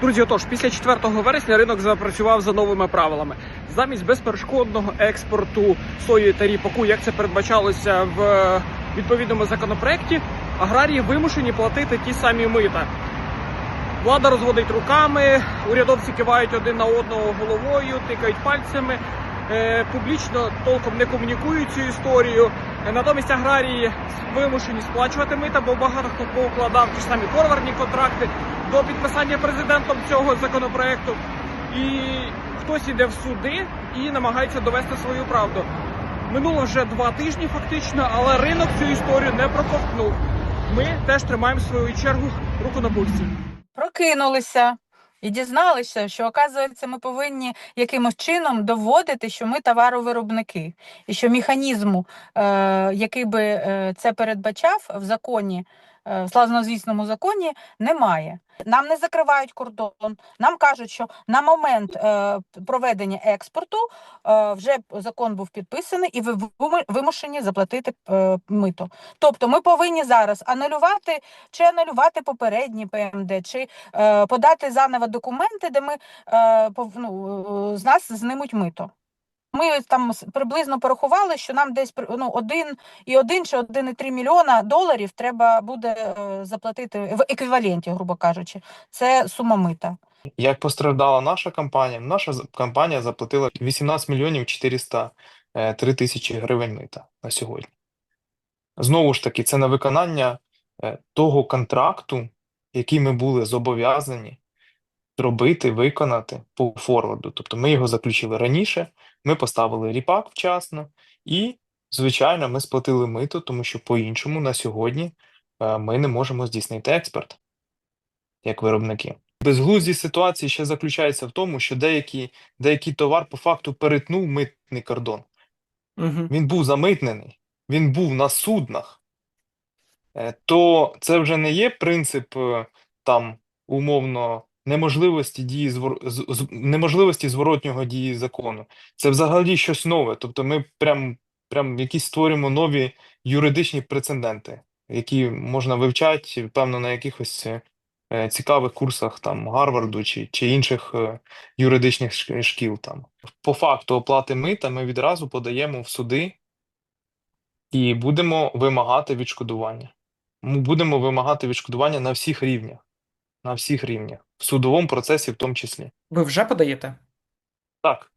Друзі, отож, після 4 вересня ринок запрацював за новими правилами. Замість безперешкодного експорту сої та ріпаку, як це передбачалося в е, відповідному законопроекті, аграрії вимушені платити ті самі мита. Влада розводить руками, урядовці кивають один на одного головою, тикають пальцями, публічно толком не комунікують цю історію. Е, Натомість аграрії вимушені сплачувати мита, бо багато хто поукладав ті ж самі форвардні контракти до підписання президентом цього законопроекту. І хтось іде в суди і намагається довести свою правду. Минуло вже два тижні, фактично, але ринок цю історію не проковтнув. Ми теж тримаємо свою чергу руку на пульсі. прокинулися і дізналися, що, оказується, ми повинні якимось чином доводити, що ми товаровиробники, і що механізму, е, який би е, це передбачав в законі, в славнозвісному законі, немає. Нам не закривають кордон. Нам кажуть, що на момент е, проведення експорту е, вже закон був підписаний, і ви вимушені заплатити е, мито. Тобто, ми повинні зараз анулювати чи анулювати попередні ПМД, чи е, подати заново документи, де ми е, ну, е, з нас знимуть мито. Ми там приблизно порахували, що нам десь ну, 1,1 чи 1,3 мільйона доларів треба буде е, заплатити в еквіваленті, грубо кажучи. Це сума мита. Як постраждала наша компанія? Наша компанія заплатила 18 мільйонів 403 тисячі гривень мита на сьогодні. Знову ж таки, це на виконання е, того контракту, який ми були зобов'язані зробити, виконати по форварду. Тобто ми його заключили раніше, ми поставили ріпак вчасно, і, звичайно, ми сплатили мито, тому що по-іншому на сьогодні е, ми не можемо здійснити експорт як виробники. Безглуздість ситуації ще заключається в тому, що деякий, деякий товар по факту перетнув митний кордон. Угу. Він був замитнений, він був на суднах. Е, То це вже не є принцип е, там умовно неможливості дії звор... неможливості зворотнього дії закону. Це взагалі щось нове. Тобто ми прям, прям якісь створюємо нові юридичні прецеденти, які можна вивчати, певно, на якихось е, цікавих курсах там Гарварду чи, чи інших е, юридичних шкіл там. По факту оплати мита ми відразу подаємо в суди і будемо вимагати відшкодування. Ми будемо вимагати відшкодування на всіх рівнях. На всіх рівнях. В судовому процесі в тому числі. Ви вже подаєте? Так.